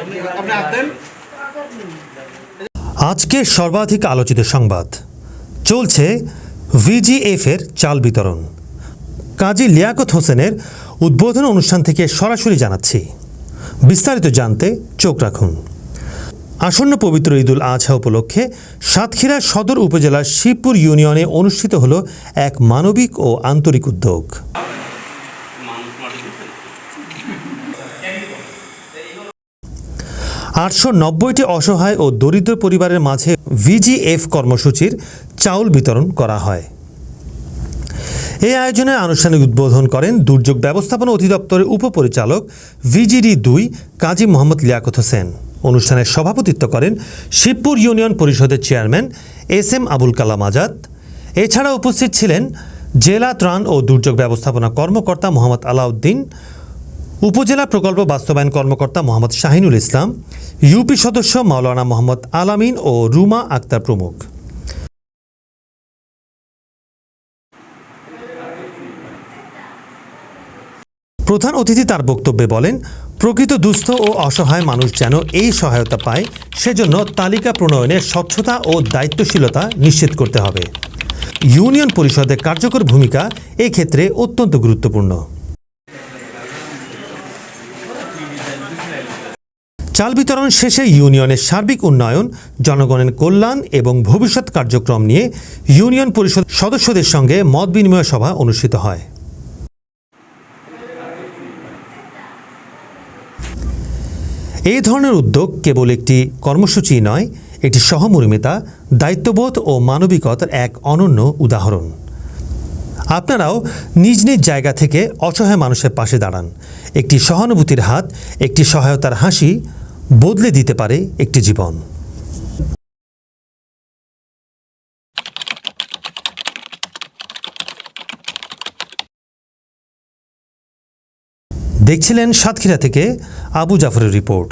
আপনি আসতেন আজকে সর্বাধিক আলোচিত সংবাদ। চলছে ভিজিএফ এর চাল বিতরণ। কাজী লিয়াকত হোসেনের উদ্বোধন অনুষ্ঠান থেকে সরাসরি জানাচ্ছি। বিস্তারিত জানতে চোখ রাখুন। আসন্ন পবিত্র ঈদুল আজহা উপলক্ষে সাতক্ষীরা সদর উপজেলার শিবপুর ইউনিয়নে অনুষ্ঠিত হল এক মানবিক ও আন্তরিক উদ্যোগ। আটশো নব্বইটি অসহায় ও দরিদ্র পরিবারের মাঝে ভিজিএফ কর্মসূচির চাউল বিতরণ করা হয়। এই আয়োজনে আনুষ্ঠানিক উদ্বোধন করেন দুর্যোগ ব্যবস্থাপনা অধিদপ্তরের উপপরিচালক ভিজিডি দুই কাজী মোহাম্মদ লিয়াকত হোসেন। অনুষ্ঠানের সভাপতিত্ব করেন শিবপুর ইউনিয়ন পরিষদের chairman S M Abul Kalam Azad. এছাড়া উপস্থিত ছিলেন জেলা ত্রাণ ও দুর্যোগ ব্যবস্থাপনা কর্মকর্তা মোহাম্মদ আলাউদ্দিন উপজেলা প্রকল্প বাস্তবায়ন কর্মকর্তা মোহাম্মদ শাহিনুল ইসলাম ইউপি সদস্য মাওলানা মোহাম্মদ আলামিন ও রুমা আক্তার প্রমুখ। প্রধান অতিথি তার বক্তব্যে বলেন, প্রকৃত দুস্থ ও অসহায় মানুষ যেন এই সহায়তা পায়, সেজন্য তালিকা প্রণয়নে স্বচ্ছতা ও দায়িত্বশীলতা নিশ্চিত করতে হবে। ইউনিয়ন পরিষদের কার্যকর ভূমিকা এক্ষেত্রে অত্যন্ত গুরুত্বপূর্ণ। চাল বিতরণ শেষে ইউনিয়নের সার্বিক উন্নয়ন, জনগণের কল্যাণ এবং ভবিষ্যৎ কার্যক্রম নিয়ে ইউনিয়ন পরিষদ সদস্যদের সঙ্গে মত বিনিময় সভা অনুষ্ঠিত হয়। এই ধরনের উদ্যোগ কেবল একটি কর্মসূচি নয়, এটি সহমর্মিতা, দায়িত্ববোধ ও মানবিকতার এক অনন্য উদাহরণ। আপনারাও নিজ নিজ জায়গা থেকে অসহায় মানুষের পাশে দাঁড়ান। একটি সহানুভূতির হাত, একটি সহায়তার হাসি বদলে দিতে পারে একটি জীবন। দেখছিলেন সাতক্ষীরা থেকে আবু জাফরের রিপোর্ট।